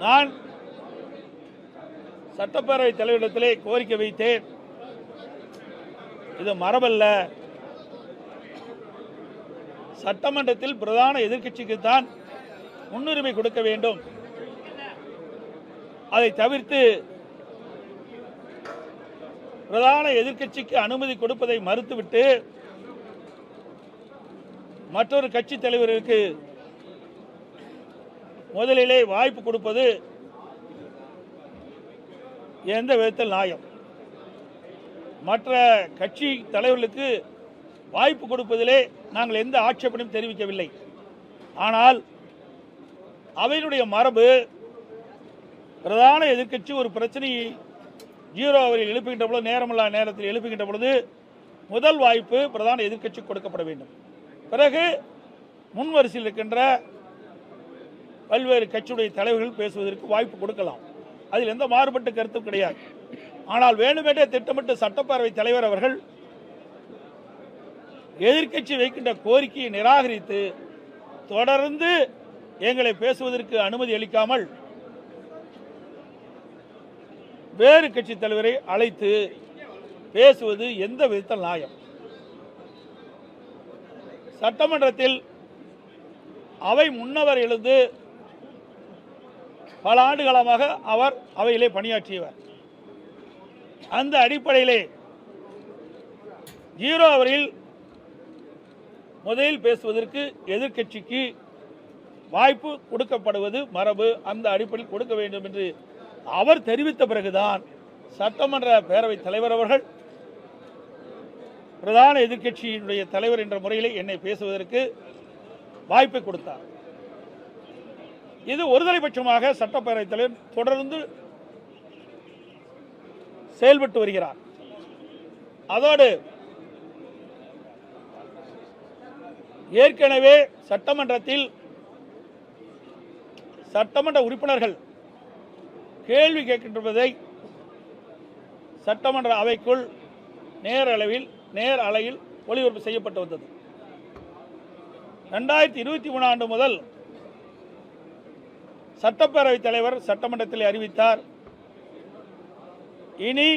நான் சட்டப்பேரவை தலைவரிடத்திலே கோரிக்கை வைத்தேன். இது மரபல்ல. சட்டமன்றத்தில் பிரதான எதிர்கட்சிக்குத்தான் முன்னுரிமை கொடுக்க வேண்டும். அதை தவிர்த்து பிரதான எதிர்க்கட்சிக்கு அனுமதி கொடுப்பதை மறுத்துவிட்டு மற்றொரு கட்சி தலைவருக்கு முதலிலே வாய்ப்பு கொடுப்பது எந்த விதத்தில் நியாயம்? மற்ற கட்சி தலைவர்களுக்கு வாய்ப்பு கொடுப்பதிலே நாங்கள் எந்த ஆட்சேபனையும் தெரிவிக்கவில்லை. ஆனால் அவையினுடைய மரபு பிரதான எதிர்க்கட்சி ஒரு பிரச்சனையை ஜீரோ அவரில் எழுப்புகின்ற பொழுது நேரமில்லா நேரத்தில் எழுப்புகின்ற பொழுது முதல் வாய்ப்பு பிரதான எதிர்க்கட்சி கொடுக்கப்பட வேண்டும். பிறகு முன்வரிசையில் இருக்கின்ற பல்வேறு கட்சியுடைய தலைவர்கள் பேசுவதற்கு வாய்ப்பு கொடுக்கலாம். அதில் எந்த மாறுபட்ட கருத்தும் கிடையாது. ஆனால் வேண்டுமென்றே திட்டமிட்டு சட்டப்பேரவை தலைவர் அவர்கள் எதிர்கட்சி வைக்கின்ற கோரிக்கையை நிராகரித்து தொடர்ந்து எங்களை பேசுவதற்கு அனுமதி அளிக்காமல் வேறு கட்சி தலைவரை அழைத்து பேசுவது எந்த விதத்தில் நியாயம்? சட்டமன்றத்தில் அவை முன்னவர் எழுந்து பல ஆண்டு காலமாக அவர் அவையிலே பணியாற்றியவர். அந்த அடிப்படையிலே ஜீரோ அவரில் முதலில் பேசுவதற்கு எதிர்க்கட்சிக்கு வாய்ப்பு கொடுக்கப்படுவது மரபு அந்த அடிப்படையில் கொடுக்க வேண்டும் என்று அவர் தெரிவித்த பிறகுதான் சட்டமன்ற பேரவைத் தலைவர் அவர்கள் பிரதான எதிர்க்கட்சியினுடைய தலைவர் என்ற முறையிலே என்னை பேசுவதற்கு வாய்ப்பை கொடுத்தார். இது ஒருதலைபட்சமாக சட்டப்பேரவைத் தலைவர் தொடர்ந்து செயல்பட்டு வருகிறார். அதோடு ஏற்கனவே சட்டமன்றத்தில் சட்டமன்ற உறுப்பினர்கள் கேள்வி கேட்கின்றதை சட்டமன்ற அவைக்குள் நேர அளவில் நேர் அலையில் ஒளிபரப்பு செய்யப்பட்டு வந்தது. ரெண்டாயிரத்தி இருபத்தி மூணு ஆண்டு முதல் சட்டப்பேரவைத் தலைவர் சட்டமன்றத்தில் அறிவித்தார். இனி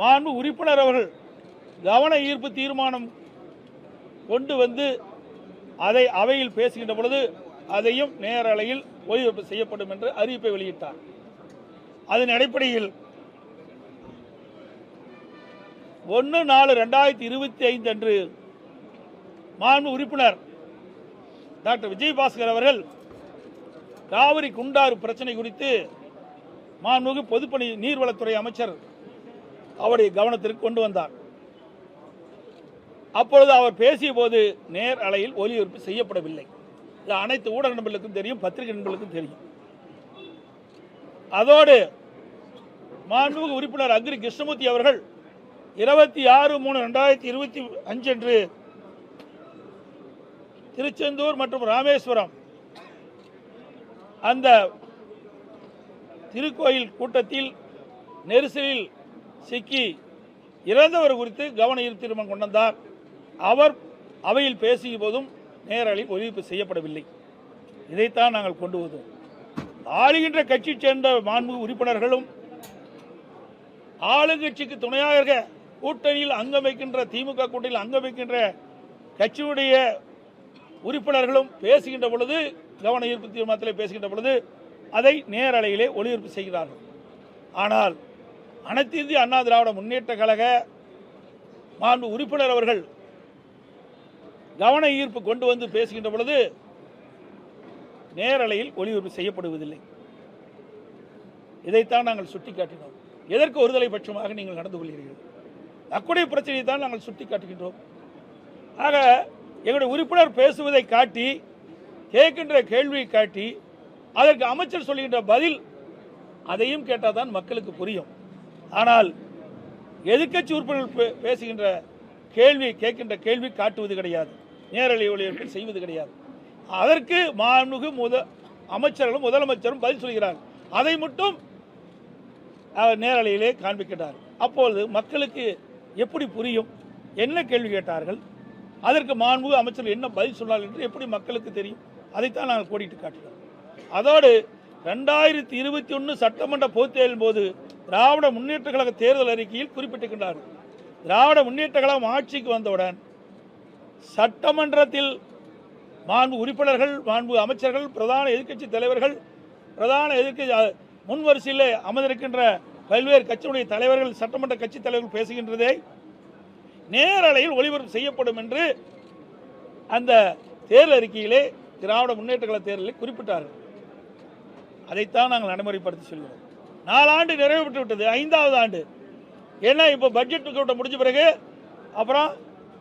மாண்பு உறுப்பினர் அவர்கள் கவன ஈர்ப்பு தீர்மானம் கொண்டு வந்து அதை அவையில் பேசுகின்ற பொழுது அதையும் நேரலையில் ஒளிபரப்பு செய்யப்படும் என்று அறிவிப்பை வெளியிட்டார். அதன் அடிப்படையில் ஒன்று நாலு ரெண்டாயிரத்தி இருபத்தி ஐந்து அன்று மாண்பு உறுப்பினர் டாக்டர் விஜயபாஸ்கர் அவர்கள் காவிரி குண்டாறு பிரச்சனை குறித்து மாண்புமிகு பொதுப்பணி நீர்வளத்துறை அமைச்சர் அவருடைய கவனத்திற்கு கொண்டு வந்தார். அப்பொழுது அவர் பேசிய போது நேர் அலையில் ஒலிபரப்பு செய்யப்படவில்லை. இது அனைத்து ஊடக நண்பர்களுக்கும் தெரியும் பத்திரிகை நண்பர்களுக்கும் தெரியும். அதோடு மாண்புமிகு உறுப்பினர் அக்ரி கிருஷ்ணமூர்த்தி அவர்கள் இருபத்தி ஆறு மூணு ரெண்டாயிரத்தி இருபத்தி அஞ்சு அன்று திருச்செந்தூர் மற்றும் ராமேஸ்வரம் அந்த திருக்கோயில் கூட்டத்தில் நெரிசலில் சிக்கி இறந்தவர் குறித்து கவன ஈர்ப்பு தீர்மானம் அவர் அவையில் பேசிய போதும் நேரலில் ஒழிப்பு செய்யப்படவில்லை. இதைத்தான் நாங்கள் கொண்டு வந்தோம். ஆளுகின்ற கட்சி சேர்ந்த மாண்பு உறுப்பினர்களும் ஆளுங்கட்சிக்கு துணையாக கூட்டணியில் அங்கம் வைக்கின்ற திமுக கூட்டணியில் அங்கம் வைக்கின்ற கட்சியுடைய உறுப்பினர்களும் பேசுகின்ற பொழுது கவன ஈர்ப்பு தீர்மானத்தில் பேசுகின்ற பொழுது அதை நேரலையிலே ஒளிபரப்பு செய்கிறார்கள். ஆனால் அனைத்து இந்திய அண்ணா திராவிட முன்னேற்ற கழக மாண்பு உறுப்பினர் அவர்கள் கவன ஈர்ப்பு கொண்டு வந்து பேசுகின்ற பொழுது நேரலையில் ஒளிபரப்பு செய்யப்படுவதில்லை. இதைத்தான் நாங்கள் சுட்டிக்காட்டினோம். எதற்கு ஒருதலை பட்சமாக நீங்கள் நடந்து கொள்கிறீர்கள்? அக்குடைய பிரச்சனையை தான் நாங்கள் சுட்டி காட்டுகின்றோம் ஆக எங்களுடைய உறுப்பினர் பேசுவதை காட்டி கேட்கின்ற கேள்வியை காட்டி அதற்கு அமைச்சர் சொல்லுகின்ற பதில் அதையும் கேட்டால் தான் மக்களுக்கு புரியும். ஆனால் எதிர்கட்சி உறுப்பினர்கள் பேசுகின்ற கேள்வி கேட்கின்ற கேள்வி காட்டுவது கிடையாது. நேரலை ஊழியர்கள் செய்வது கிடையாது. அதற்கு மாண்புமிகு முத அமைச்சர்களும் முதலமைச்சரும் பதில் சொல்கிறார் அதை மட்டும் அவர் நேரலையிலே காண்பிக்கிறார் அப்பொழுது மக்களுக்கு எப்படி புரியும்? என்ன கேள்வி கேட்டார்கள்? அதற்கு மாண்பு அமைச்சர் என்ன பதில் சொன்னார் என்று எப்படி மக்களுக்கு தெரியும்? அதைத்தான் நாங்கள் கோடிட்டு காட்டுகிறோம். அதோடு ரெண்டாயிரத்தி இருபத்தி ஒன்று சட்டமன்ற பொதுத் தேர்தலின் போது திராவிட முன்னேற்ற கழக தேர்தல் அறிக்கையில் குறிப்பிட்டிருக்கின்றார்கள். திராவிட முன்னேற்ற கழகம் ஆட்சிக்கு வந்தவுடன் சட்டமன்றத்தில் மாண்பு உறுப்பினர்கள் மாண்பு அமைச்சர்கள் பிரதான எதிர்க்கட்சி தலைவர்கள் பிரதான எதிர்க்கட்சி முன் வரிசையில் அமர்ந்திருக்கின்ற பல்வேறு கட்சியுடைய தலைவர்கள் சட்டமன்ற கட்சி தலைவர்கள் பேசுகின்றதை நேரலையில் ஒளிபரப்பு செய்யப்படும் என்று அந்த தேர்தல் அறிக்கையிலே திராவிட முன்னேற்ற கழக தேர்தலில் குறிப்பிட்டார்கள். அதைத்தான் நாங்கள் நடைமுறைப்படுத்தி சொல்கிறோம். நாலாண்டு நிறைவு பெற்று விட்டது ஐந்தாவது ஆண்டு. ஏன்னா இப்போ பட்ஜெட் கூட்டம் முடிஞ்ச பிறகு அப்புறம்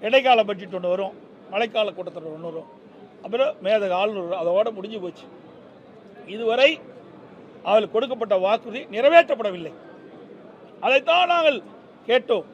இடைக்கால பட்ஜெட் ஒன்று வரும். மழைக்கால கூட்டத்தில் ஒன்று வரும். அப்புறம் மேதக ஆளுநர் அதோடு அதோட முடிஞ்சு போச்சு. இதுவரை அவள் கொடுக்கப்பட்ட வாக்குறுதி நிறைவேற்றப்படவில்லை. அதைத்தான் நாங்கள் கேட்டோம்.